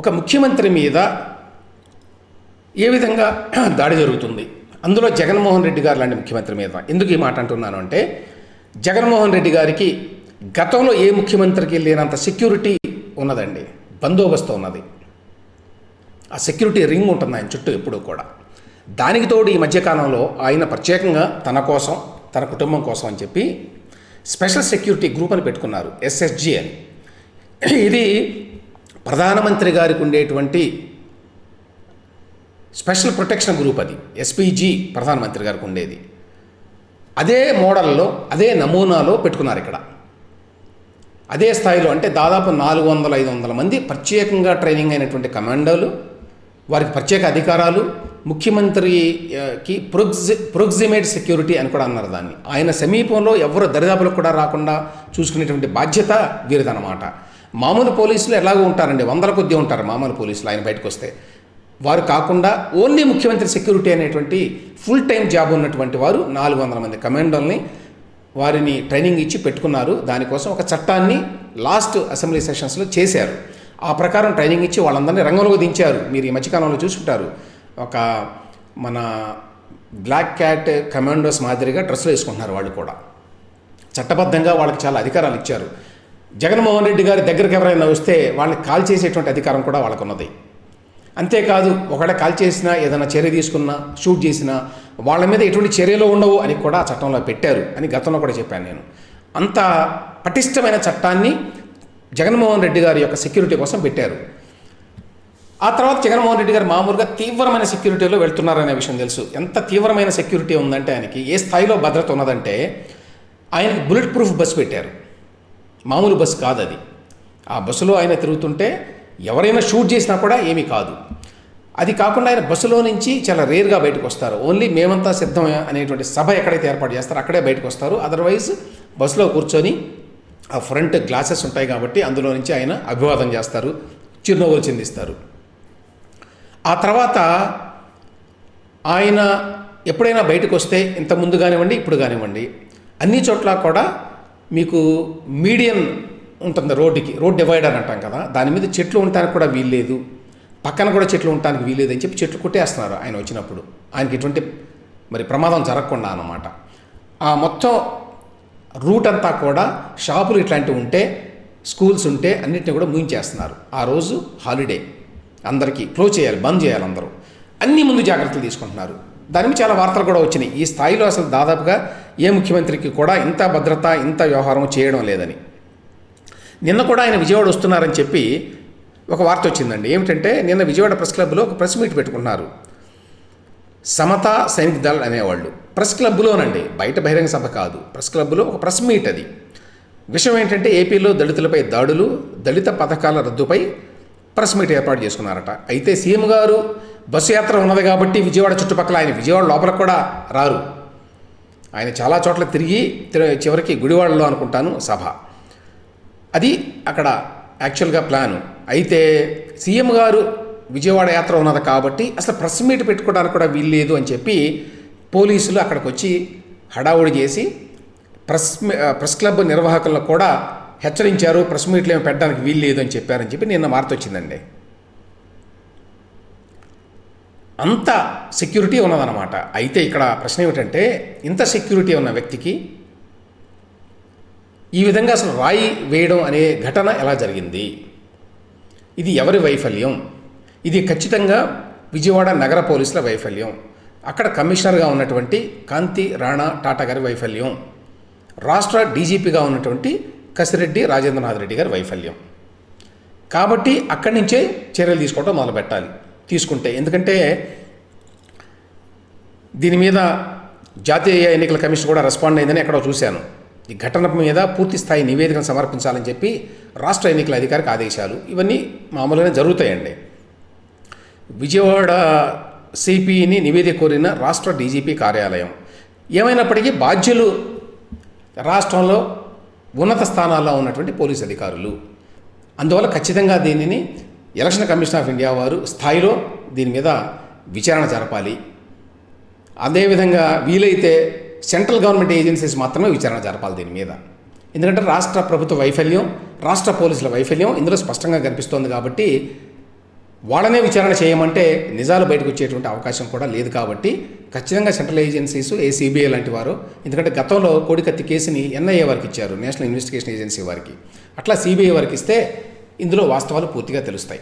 ఒక ముఖ్యమంత్రి మీద ఏ విధంగా దాడి జరుగుతుంది? అందులో జగన్మోహన్ రెడ్డి గారు లాంటి ముఖ్యమంత్రి మీద. ఎందుకు ఈ మాట అంటున్నాను అంటే జగన్మోహన్ రెడ్డి గారికి గతంలో ఏ ముఖ్యమంత్రికి లేనంత సెక్యూరిటీ ఉన్నదండి. బందోబస్తు ఉన్నది. ఆ సెక్యూరిటీ రింగ్ ఉంటుంది ఆయన చుట్టూ ఎప్పుడూ కూడా. దానికి తోడు ఈ మధ్యకాలంలో ఆయన ప్రత్యేకంగా తన కోసం తన కుటుంబం కోసం అని చెప్పి స్పెషల్ సెక్యూరిటీ గ్రూప్ అని పెట్టుకున్నారు ఎస్ఎస్జి అని. ఇది ప్రధానమంత్రి గారికి ఉండేటువంటి స్పెషల్ ప్రొటెక్షన్ గ్రూప్ అది ఎస్పీజీ ప్రధానమంత్రి గారికి ఉండేది అదే మోడల్లో అదే నమూనాలో పెట్టుకున్నారు ఇక్కడ అదే స్థాయిలో అంటే దాదాపు నాలుగు వందల ఐదు వందల మంది ప్రత్యేకంగా ట్రైనింగ్ అయినటువంటి కమాండోలు వారికి ప్రత్యేక అధికారాలు ముఖ్యమంత్రికి ప్రొగ్జి ప్రొగ్జిమేట్ సెక్యూరిటీ అని కూడా అన్నారు దాన్ని. ఆయన సమీపంలో ఎవరు దరిదాపులకు కూడా రాకుండా చూసుకునేటువంటి బాధ్యత వీరిదన్నమాట. మామూలు పోలీసులు ఎలాగో ఉంటారండి. వందల కొద్దీ ఉంటారు మామూలు పోలీసులు ఆయన బయటకు వస్తే వారు కాకుండా ఓన్లీ ముఖ్యమంత్రి సెక్యూరిటీ అనేటువంటి ఫుల్ టైం జాబ్ ఉన్నటువంటి వారు నాలుగు వందల మంది కమాండోల్ని వారిని ట్రైనింగ్ ఇచ్చి పెట్టుకున్నారు. దానికోసం ఒక చట్టాన్ని లాస్ట్ అసెంబ్లీ సెషన్స్లో చేశారు. ఆ ప్రకారం ట్రైనింగ్ ఇచ్చి వాళ్ళందరినీ రంగంలోకి దించారు. మీరు ఈ మధ్యకాలంలో చూసుకుంటారు ఒక మన బ్లాక్ క్యాట్ కమాండోస్ మాదిరిగా డ్రెస్సులు వేసుకుంటున్నారు వాళ్ళు కూడా. చట్టబద్ధంగా వాళ్ళకి చాలా అధికారాలు ఇచ్చారు. జగన్మోహన్ రెడ్డి గారి దగ్గరికి ఎవరైనా వస్తే వాళ్ళని కాల్ చేసేటువంటి అధికారం కూడా వాళ్ళకు ఉన్నది అంతేకాదు ఒకవేళ కాల్ చేసినా ఏదైనా చర్య తీసుకున్నా షూట్ చేసినా వాళ్ళ మీద ఎటువంటి చర్యలు ఉండవు అని కూడా చట్టంలో పెట్టారు అని గతంలో కూడా చెప్పాను నేను. అంత పటిష్టమైన చట్టాన్ని జగన్మోహన్ రెడ్డి గారి యొక్క సెక్యూరిటీ కోసం పెట్టారు. ఆ తర్వాత జగన్మోహన్ రెడ్డి గారు మామూలుగా తీవ్రమైన సెక్యూరిటీలో వెళ్తున్నారనే విషయం తెలుసు. ఎంత తీవ్రమైన సెక్యూరిటీ ఉందంటే ఆయనకి ఏ స్థాయిలో భద్రత ఉన్నదంటే ఆయనకి బుల్లెట్ ప్రూఫ్ బస్సు పెట్టారు. మామూలు బస్సు కాదు అది ఆ బస్సులో ఆయన తిరుగుతుంటే ఎవరైనా షూట్ చేసినా కూడా ఏమీ కాదు. అది కాకుండా ఆయన బస్సులో నుంచి చాలా రేర్గా బయటకు వస్తారు. ఓన్లీ మేమంతా సిద్ధం అనేటువంటి సభ ఎక్కడైతే ఏర్పాటు చేస్తారో అక్కడే బయటకు వస్తారు. అదర్వైజ్ బస్సులో కూర్చొని ఆ ఫ్రంట్ గ్లాసెస్ ఉంటాయి కాబట్టి అందులో నుంచి ఆయన అభివాదం చేస్తారు చిరునవ్వులు చెందిస్తారు. ఆ తర్వాత ఆయన ఎప్పుడైనా బయటకు వస్తే ఇంత ముందు కానివ్వండి ఇప్పుడు కానివ్వండి అన్ని చోట్ల కూడా మీకు మీడియం ఉంటుంది రోడ్డుకి? రోడ్ డివైడర్ అంటాం కదా దాని మీద చెట్లు ఉండటానికి కూడా వీల్లేదు. పక్కన కూడా చెట్లు ఉండటానికి వీల్లేదు అని చెప్పి చెట్లు కొట్టేస్తున్నారు ఆయన వచ్చినప్పుడు. ఆయనకి ఎటువంటి మరి ప్రమాదం జరగకుండా అన్నమాట. ఆ మొత్తం రూట్ అంతా కూడా షాపులు ఇట్లాంటివి ఉంటే స్కూల్స్ ఉంటే అన్నింటినీ కూడా ముయించేస్తున్నారు ఆ రోజు హాలిడే. అందరికీ క్లోజ్ చేయాలి బంద్ చేయాలి అందరూ. అన్ని ముందు జాగ్రత్తలు తీసుకుంటున్నారు. దాని మీద చాలా వార్తలు కూడా వచ్చినాయి. ఈ స్థాయిలో అసలు దాదాపుగా ఏ ముఖ్యమంత్రికి కూడా ఇంత భద్రత ఇంత వ్యవహారం చేయడం లేదని. నిన్న కూడా ఆయన విజయవాడ వస్తున్నారని చెప్పి ఒక వార్త వచ్చిందండి. ఏమిటంటే నిన్న విజయవాడ ప్రెస్ క్లబ్లో ఒక ప్రెస్ మీట్ పెట్టుకున్నారు. సమతా సైనిక్ దళ్ అనేవాళ్ళు. ప్రెస్ క్లబ్లోనండి బయట బహిరంగ సభ కాదు. ప్రెస్ క్లబ్లో ఒక ప్రెస్ మీట్ అది. విషయం ఏంటంటే ఏపీలో దళితులపై దాడులు దళిత పథకాల రద్దుపై ప్రెస్ మీట్ ఏర్పాటు చేసుకున్నారట. అయితే సీఎం గారు బస్సు యాత్ర ఉన్నది కాబట్టి విజయవాడ చుట్టుపక్కల ఆయన విజయవాడ లోపల కూడా రారు. ఆయన చాలా చోట్ల తిరిగి చివరికి గుడివాడలో అనుకుంటాను సభ. అది అక్కడ యాక్చువల్గా ప్లాను అయితే సీఎం గారు విజయవాడ యాత్ర ఉన్నది కాబట్టి అసలు ప్రెస్ మీట్ పెట్టుకోవడానికి కూడా వీల్లేదు అని చెప్పి పోలీసులు అక్కడికి వచ్చి హడావుడి చేసి ప్రెస్ ప్రెస్ క్లబ్ నిర్వాహకులను కూడా హెచ్చరించారు. ప్రెస్ మీట్లు ఏమి పెట్టడానికి వీల్లేదు అని చెప్పారని చెప్పి నిన్న వార్త వచ్చిందండి. అంత సెక్యూరిటీ ఉన్నదన్నమాట. అయితే ఇక్కడ ప్రశ్న ఏమిటంటే ఇంత సెక్యూరిటీ ఉన్న వ్యక్తికి ఈ విధంగా అసలు రాయి వేయడం అనే ఘటన ఎలా జరిగింది? ఇది ఎవరి వైఫల్యం? ఇది ఖచ్చితంగా విజయవాడ నగర పోలీసుల వైఫల్యం. అక్కడ కమిషనర్గా ఉన్నటువంటి కాంతి రాణా టాటా గారి వైఫల్యం. రాష్ట్ర డీజీపీగా ఉన్నటువంటి కసిరెడ్డి రాజేంద్రనాథ్ రెడ్డి గారి వైఫల్యం. కాబట్టి అక్కడి నుంచే చర్యలు తీసుకోవడం మొదలుపెట్టాలి. తీసుకుంటే ఎందుకంటే దీని మీద జాతీయ ఎన్నికల కమిషన్ కూడా రెస్పాండ్ అయిందని ఎక్కడో చూశాను. ఈ ఘటన మీద పూర్తి స్థాయి నివేదికను సమర్పించాలని చెప్పి రాష్ట్ర ఎన్నికల అధికారికి ఆదేశాలు. ఇవన్నీ మామూలుగానే జరుగుతాయండి. విజయవాడ సిపిని నివేదిక కోరిన రాష్ట్ర డీజీపీ కార్యాలయం. ఏమైనప్పటికీ బాధ్యులు రాష్ట్రంలో ఉన్నత స్థానాల్లో ఉన్నటువంటి పోలీస్ అధికారులు. అందువల్ల ఖచ్చితంగా దీనిని ఎలక్షన్ కమిషన్ ఆఫ్ ఇండియా వారు స్థాయిలో దీని మీద విచారణ జరపాలి. అదేవిధంగా వీలైతే సెంట్రల్ గవర్నమెంట్ ఏజెన్సీస్ మాత్రమే విచారణ జరపాలి దీని మీద. ఎందుకంటే రాష్ట్ర ప్రభుత్వ వైఫల్యం రాష్ట్ర పోలీసుల వైఫల్యం ఇందులో స్పష్టంగా కనిపిస్తోంది కాబట్టి వాళ్ళనే విచారణ చేయమంటే నిజాలు బయటకు వచ్చేటువంటి అవకాశం కూడా లేదు కాబట్టి ఖచ్చితంగా సెంట్రల్ ఏజెన్సీస్ ఏ సిబిఐ లాంటి వారు ఎందుకంటే గతంలో కోడికత్తి కేసుని ఎన్ఐఏ వారికి ఇచ్చారు నేషనల్ ఇన్వెస్టిగేషన్ ఏజెన్సీ వారికి. అట్లా సిబిఐ వారికి ఇస్తే ఇందులో వాస్తవాలు పూర్తిగా తెలుస్తాయి.